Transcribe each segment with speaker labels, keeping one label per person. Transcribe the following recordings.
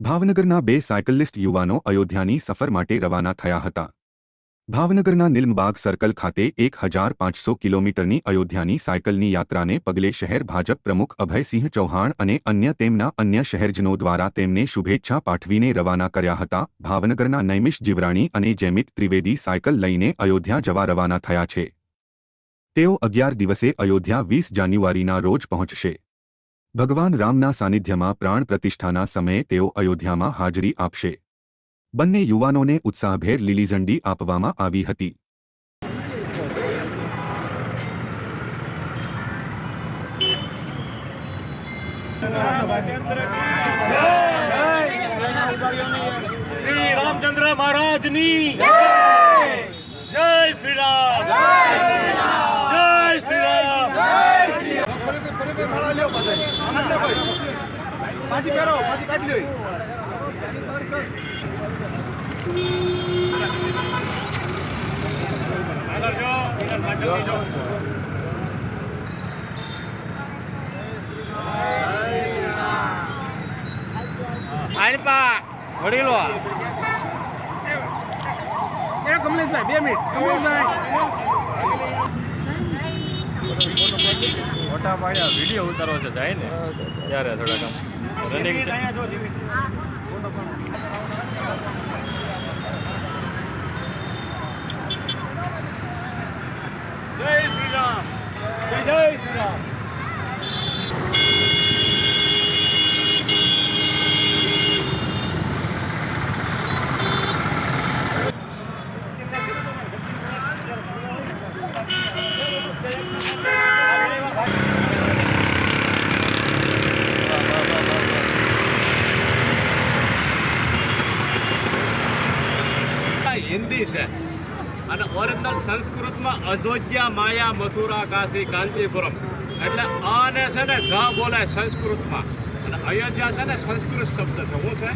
Speaker 1: ભાવનગરના બે સાયકલિસ્ટ યુવાનો અયોધ્યાની સફર માટે રવાના થયા હતા. ભાવનગરના નિલમબાગ સર્કલ ખાતે એક હજાર પાંચસો કિલોમીટરની અયોધ્યાની સાયકલની યાત્રાને પગલે શહેર ભાજપ પ્રમુખ અભયસિંહ ચૌહાણ અને અન્ય તેમના અન્ય શહેરજનો દ્વારા તેમને શુભેચ્છા પાઠવીને રવાના કર્યા હતા. ભાવનગરના નૈમિષ જીવરાણી અને જૈમિત ત્રિવેદી સાયકલ લઈને અયોધ્યા જવા રવાના થયા છે. તેઓ અગિયાર દિવસે અયોધ્યા વીસ જાન્યુઆરીના રોજ પહોંચશે. ભગવાન રામના સાનિધ્યમાં પ્રાણ પ્રતિષ્ઠાના સમયે તેઓ અયોધ્યામાં હાજરી આપશે. બંને યુવાનોને ઉત્સાહભેર લીલી ઝંડી આપવામાં આવી હતી.
Speaker 2: મહારાજની જય શ્રી રામ જય શ્રી રામ
Speaker 3: પાછી પહેરો પાછી કાઢી લ્યો
Speaker 2: આગળ જો પાછળ જો
Speaker 4: આણપા વડીલો એ કમલેશભાઈ બે કમલેશભાઈ
Speaker 5: પાડ્યા વીડિયો ઉતારવો છે જાય ને? ત્યારે થોડાક આમ રનિંગ
Speaker 2: જય શ્રી રામ. જય શ્રી રામ.
Speaker 3: હિન્દી છે. અને ઓરિજિનલ સંસ્કૃતમાં અયોધ્યા માયા મથુરા કાશી કાંચીપુરમ. એટલે અને છે ને જ બોલાય સંસ્કૃતમાં. અને અયોધ્યા છે ને સંસ્કૃત શબ્દ છે. શું છે?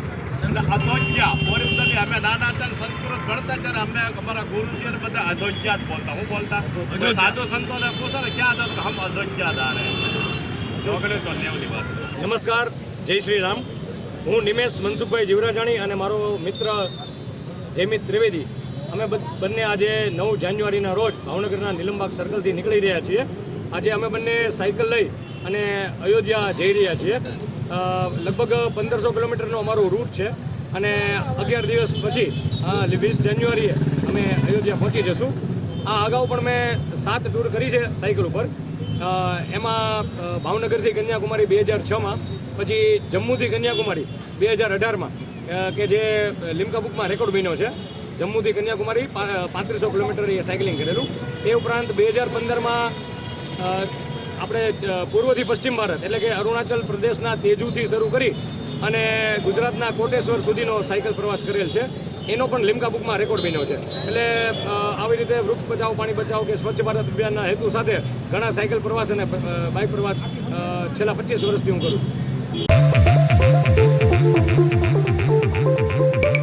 Speaker 3: એટલે અયોધ્યા ઓરિજિનલી અમે નાના હતા સંસ્કૃત ભણતા ત્યારે અમે અમારા ગુરુજી અને બધા અયોધ્યા જ બોલતા. હું બોલતા? સાધુ સંતોને પૂછો ને ક્યાં હતા તો હમ અયોધ્યા વાત.
Speaker 2: નમસ્કાર. જય શ્રી રામ. હું નિમેશ મનસુખભાઈ જીવરાજાણી અને મારો મિત્ર જયમિત ત્રિવેદી અમે બંને આજે નવ જાન્યુઆરીના રોજ ભાવનગરના નીલમબાગ સર્કલથી નીકળી રહ્યા છીએ. આજે અમે બંને સાયકલ લઈ અને અયોધ્યા જઈ રહ્યા છીએ. લગભગ પંદરસો કિલોમીટરનો અમારો રૂટ છે અને અગિયાર દિવસ પછી વીસ જાન્યુઆરીએ અમે અયોધ્યા પહોંચી જશું. આ અગાઉ પણ મેં સાત ટૂર કરી છે સાયકલ ઉપર. એમાં ભાવનગરથી કન્યાકુમારી બે હજાર છમાં, પછી જમ્મુથી કન્યાકુમારી બે હજાર અઢારમાં કે જે લિમ્કા બુકમાં રેકોર્ડ બન્યો છે. જમ્મુથી કન્યાકુમારી પાંત્રીસો કિલોમીટર એ સાયકલિંગ કરેલું. તે ઉપરાંત બે હજાર પંદરમાં આપણે પૂર્વથી પશ્ચિમ ભારત, એટલે કે અરુણાચલ પ્રદેશના તેજુથી શરૂ કરી અને ગુજરાતના કોટેશ્વર સુધીનો સાયકલ પ્રવાસ કરેલ છે. એનો પણ લીમકા બુકમાં રેકોર્ડ બન્યો છે. એટલે આવી રીતે વૃક્ષ બચાવો, પાણી બચાવો કે સ્વચ્છ ભારત અભિયાનના હેતુ સાથે ઘણા સાયકલ પ્રવાસ અને બાઇક પ્રવાસ છેલ્લા પચીસ વર્ષથી હું કરું